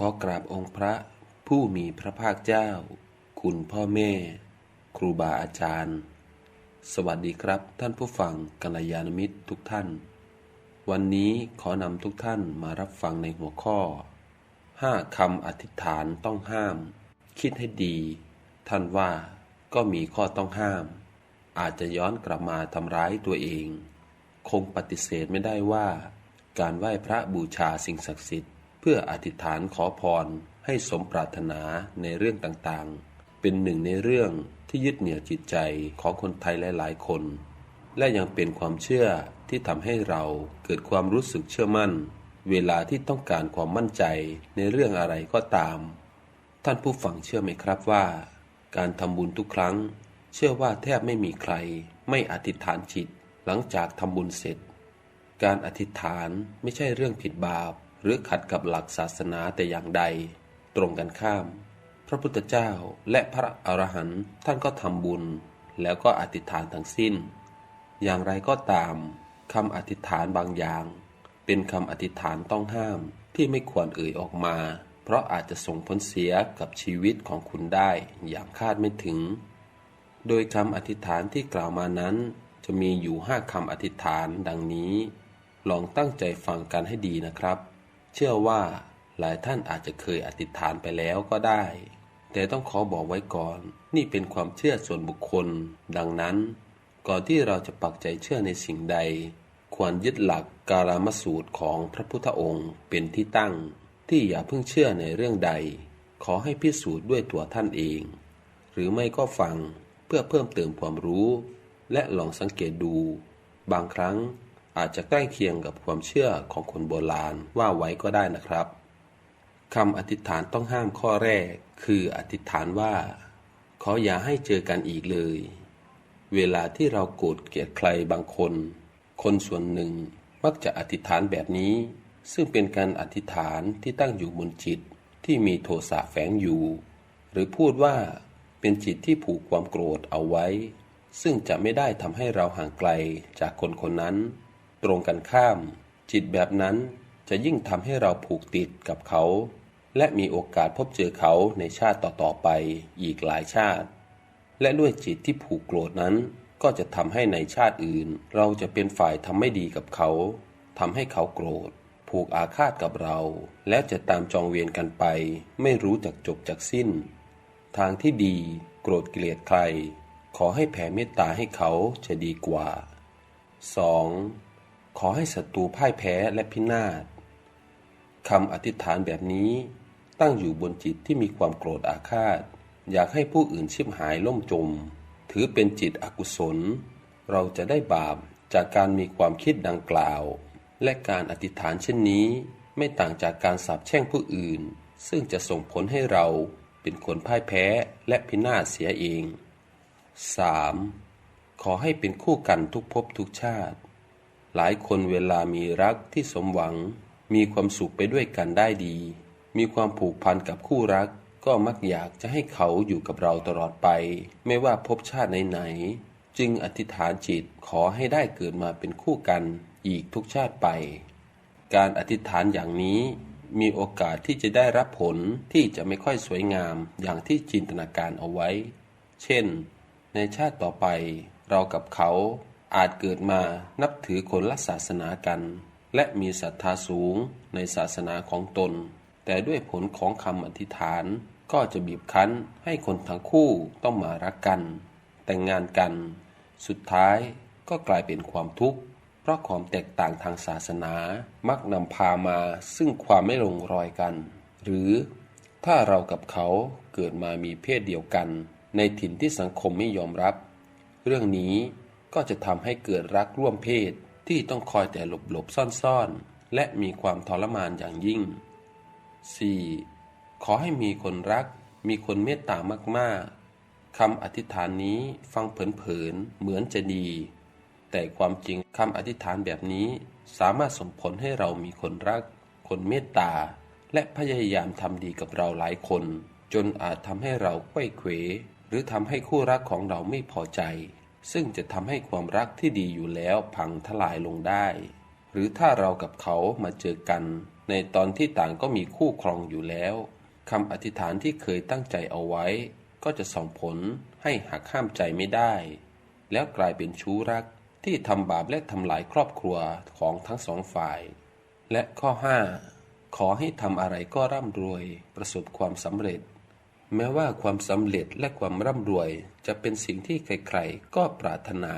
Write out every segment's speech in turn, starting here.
ขอกราบองค์พระผู้มีพระภาคเจ้า คุณพ่อแม่ ครูบาอาจารย์ สวัสดีครับท่านผู้ฟังกัลยาณมิตรทุกท่าน วันนี้ขอนำทุกท่านมารับฟังในหัวข้อห้าคำอธิษฐานต้องห้าม คิดให้ดี ท่านว่าก็มีข้อต้องห้าม อาจจะย้อนกลับมาทำร้ายตัวเอง คงปฏิเสธไม่ได้ว่า การไหว้พระบูชาสิ่งศักดิ์สิทธิ์ พื่ออธิษฐานขอพรให้สมปรารถนาในเรื่องต่างๆ เป็นหนึ่งในเรื่องที่ยึดเหนี่ยวจิตใจของคนไทยหลายๆคน และยังเป็นความเชื่อที่ทำให้เราเกิดความรู้สึกเชื่อมั่น เวลาที่ต้องการความมั่นใจในเรื่องอะไรก็ตาม ท่านผู้ฟังเชื่อไหมครับว่า การทำบุญทุกครั้ง เชื่อว่าแทบไม่มีใคร ไม่อธิษฐานจิตหลังจากทำบุญเสร็จ การอธิษฐานไม่ใช่เรื่องผิดบาป หรือขัดกับหลักศาสนาแต่อย่างใด ตรงกันข้าม พระพุทธเจ้าและพระอรหันต์ท่านก็ทำบุญ แล้วก็อธิษฐานทั้งสิ้น อย่างไรก็ตามคำอธิษฐานบางอย่าง เป็นคำอธิษฐานต้องห้ามที่ไม่ควรเอ่ยออกมา เพราะอาจจะส่งผลเสียกับชีวิตของคุณได้อย่างคาดไม่ถึง โดยคำอธิษฐานที่กล่าวมานั้น จะมีอยู่ห้าคำอธิษฐานดังนี้ ลองตั้งใจฟังกันให้ดีนะครับ เชื่อว่าหลายท่านอาจจะเคยอธิษฐานไปแล้วก็ได้ แต่ต้องขอบอกไว้ก่อน นี่เป็นความเชื่อส่วนบุคคล ดังนั้น ก่อนที่เราจะปักใจเชื่อในสิ่งใด ควรยึดหลักการามสูตรของพระพุทธองค์เป็นที่ตั้ง ที่อย่าเพิ่งเชื่อในเรื่องใด ขอให้พิสูจน์ด้วยตัวท่านเอง หรือไม่ก็ฟังเพื่อเพิ่มเติมความรู้ และลองสังเกตดู บางครั้ง อาจจะใกล้เคียงกับความเชื่อของคนโบราณว่าไว้ก็ได้นะครับคำอธิษฐานต้องห้ามข้อแรก คืออธิษฐานว่า ขออย่าให้เจอกันอีกเลย เวลาที่เราโกรธเกลียดใครบางคน คนส่วนหนึ่งมักจะอธิษฐานแบบนี้ ซึ่งเป็นการอธิษฐานที่ตั้งอยู่บนจิตที่มีโทสะแฝงอยู่ หรือพูดว่าเป็นจิตที่ผูกความโกรธเอาไว้ ซึ่งจะไม่ได้ทำให้เราห่างไกลจากคนคนนั้น ตรงกันข้าม จิตแบบนั้นจะยิ่งทำให้เราผูกติดกับเขา และมีโอกาสพบเจอเขาในชาติต่อๆไปอีกหลายชาติ และด้วยจิตที่ผูกโกรธนั้น ก็จะทำให้ในชาติอื่น เราจะเป็นฝ่ายทำไม่ดีกับเขาทำให้เขาโกรธ ผูกอาฆาตกับเรา แล้วจะตามจองเวียนกันไป ไม่รู้จักจบจากสิ้น ทางที่ดี โกรธเกลียดใคร ขอให้แผ่เมตตาให้เขาจะดีกว่า 2. ขอให้ศัตรูพ่ายแพ้และพินาศคำอธิษฐานแบบนี้ ตั้งอยู่บนจิตที่มีความโกรธอาฆาต อยากให้ผู้อื่นชิบหายล่มจม ถือเป็นจิตอกุศล เราจะได้บาปจากการมีความคิดดังกล่าว และการอธิษฐานเช่นนี้ไม่ต่างจากการสาปแช่งผู้อื่น ซึ่งจะส่งผลให้เราเป็นคนพ่ายแพ้และพินาศเสียเอง 3. ขอให้เป็นคู่กันทุกภพทุกชาติ หลายคนเวลามีรักที่สมหวัง มีความสุขไปด้วยกันได้ดี มีความผูกพันกับคู่รัก ก็มักอยากจะให้เขาอยู่กับเราตลอดไป ไม่ว่าพบชาติไหนๆจึงอธิษฐานจิตขอให้ได้เกิดมาเป็นคู่กันอีกทุกชาติไป การอธิษฐานอย่างนี้มีโอกาสที่จะได้รับผลที่จะไม่ค่อยสวยงามอย่างที่จินตนาการเอาไว้ เช่น ในชาติต่อไปเรากับเขา อาจเกิดมานับถือคนละศาสนากัน และมีศรัทธาสูงในศาสนาของตน แต่ด้วยผลของคำอธิษฐานก็จะบีบคั้นให้คนทั้งคู่ต้องมารักกัน แต่งงานกัน สุดท้ายก็กลายเป็นความทุกข์ เพราะความแตกต่างทางศาสนามักนำพามาซึ่งความไม่ลงรอยกัน หรือถ้าเรากับเขาเกิดมามีเพศเดียวกัน ในถิ่นที่สังคมไม่ยอมรับ เรื่องนี้ ก็จะทำให้เกิดรักร่วมเพศที่ต้องคอยแต่หลบหลบซ่อนๆ และมีความทรมานอย่างยิ่ง 4. ขอให้มีคนรัก มีคนเมตตามากๆคำอธิษฐานนี้ฟังเผินๆ เหมือนจะดี แต่ความจริงคำอธิษฐานแบบนี้สามารถส่งผลให้เรามีคนรัก คนเมตตา และพยายามทำดีกับเราหลายคน จนอาจทำให้เราไข้เขวหรือทำให้คู่รักของเราไม่พอใจ ซึ่งจะทำให้ความรักที่ดีอยู่แล้วพังทลายลงได้ หรือถ้าเรากับเขามาเจอกัน ในตอนที่ต่างก็มีคู่ครองอยู่แล้วคำอธิษฐานที่เคยตั้งใจเอาไว้ ก็จะส่งผลให้หักห้ามใจไม่ได้ แล้วกลายเป็นชู้รักที่ทำบาปและทำลายครอบครัวของทั้งสองฝ่าย และข้อ 5 ขอให้ทำอะไรก็ร่ำรวยประสบความสำเร็จ แม้ว่าความสำเร็จและความร่ำรวยจะเป็นสิ่งที่ใครๆก็ปรารถนา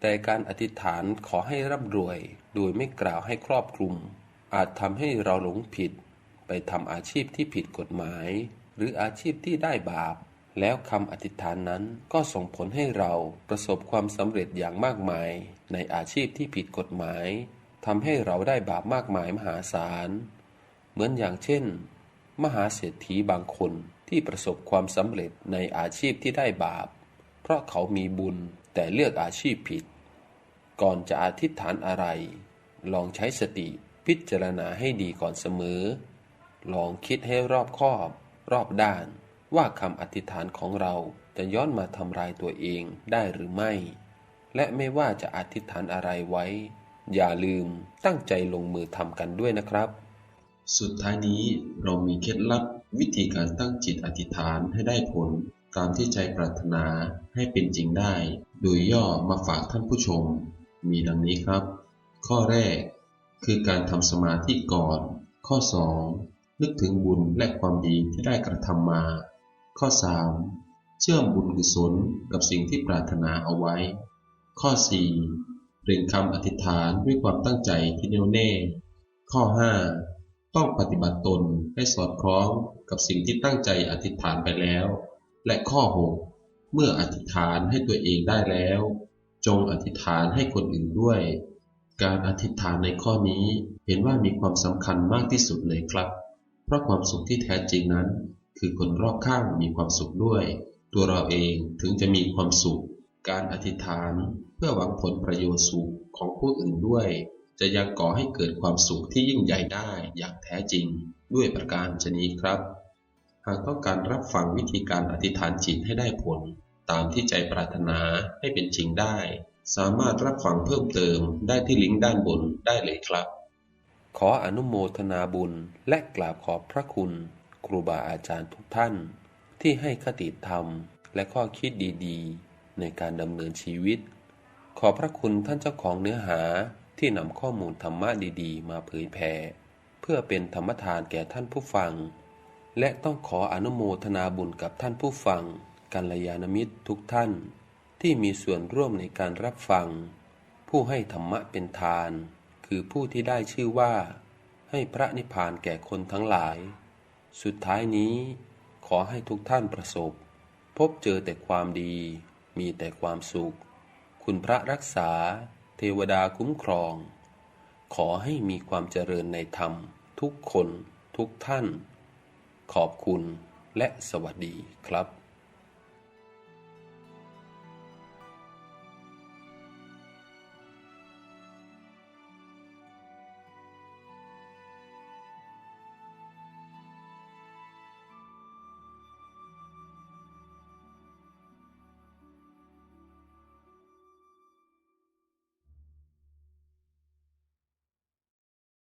แต่การอธิษฐานขอให้ร่ำรวย โดยไม่กล่าวให้ครอบคลุม อาจทำให้เราหลงผิด ไปทำอาชีพที่ผิดกฎหมาย หรืออาชีพที่ได้บาป แล้วคำอธิษฐานนั้นก็ส่งผลให้เราประสบความสำเร็จอย่างมากมาย ในอาชีพที่ผิดกฎหมายทำให้เราได้บาปมากมายมหาศาล เหมือนอย่างเช่น มหาเศรษฐีบางคนที่ประสบความสำเร็จในอาชีพที่ได้บาป เพราะเขามีบุญแต่เลือกอาชีพผิด ก่อนจะอธิษฐานอะไร ลองใช้สติพิจารณาให้ดีก่อนเสมอ ลองคิดให้รอบคอบ รอบด้าน ว่าคำอธิษฐานของเราจะย้อนมาทำลายตัวเองได้หรือไม่ และไม่ว่าจะอธิษฐานอะไรไว้ อย่าลืมตั้งใจลงมือทำกันด้วยนะครับ สุดท้ายนี้เรามีเคล็ดลับวิธีการตั้งจิตอธิษฐานให้ได้ผล ตามที่ใจปรารถนาให้เป็นจริงได้ โดยย่อมาฝากท่านผู้ชม มีดังนี้ครับ ข้อแรก คือการทำสมาธิก่อน ข้อ 2 นึกถึงบุญและความดีที่ได้กระทำมา ข้อ 3 เชื่อมบุญกุศลกับสิ่งที่ปรารถนาเอาไว้ ข้อ 4เปล่งคำอธิษฐานด้วยความตั้งใจที่แน่วแน่ ข้อ 5 ต้องปฏิบัติตนให้สอดคล้องกับสิ่งที่ตั้งใจอธิษฐานไปแล้ว และข้อ6เมื่ออธิษฐานให้ตัวเองได้แล้ว จงอธิษฐานให้คนอื่นด้วย การอธิษฐานในข้อนี้เห็นว่ามีความสำคัญมากที่สุดเลยครับ เพราะความสุขที่แท้จริงนั้น คือคนรอบข้างมีความสุขด้วย ตัวเราเองถึงจะมีความสุข การอธิษฐานเพื่อหวังผลประโยชน์สุขของผู้อื่นด้วย จะยังก่อให้เกิดความสุขที่ยิ่งใหญ่ได้อย่างแท้จริง ด้วยประการชนีครับ หากต้องการรับฟังวิธีการอธิษฐานจิตให้ได้ผล ตามที่ใจปรารถนาให้เป็นจริงได้ สามารถรับฟังเพิ่มเติมได้ที่ลิงก์ด้านบนได้เลยครับ ขออนุโมทนาบุญและกราบขอบพระคุณ ครูบาอาจารย์ทุกท่าน ที่ให้คติธรรมและข้อคิดดีๆ ในการดำเนินชีวิต ขอพระคุณท่านเจ้าของเนื้อหา ที่นำข้อมูลธรรมะดีๆ มาเผยแผ่เพื่อเป็นธรรมทานแก่ท่านผู้ฟัง และต้องขออนุโมทนาบุญกับท่านผู้ฟังกัลยาณมิตรทุกท่าน ที่มีส่วนร่วมในการรับฟัง ผู้ให้ธรรมะเป็นทาน คือผู้ที่ได้ชื่อว่า ให้พระนิพพานแก่คนทั้งหลาย สุดท้ายนี้ ขอให้ทุกท่านประสบ พบเจอแต่ความดี มีแต่ความสุข คุณพระรักษา เทวดาคุ้มครอง ขอให้มีความเจริญในธรรม ทุกคน ทุกท่าน ขอบคุณและสวัสดีครับ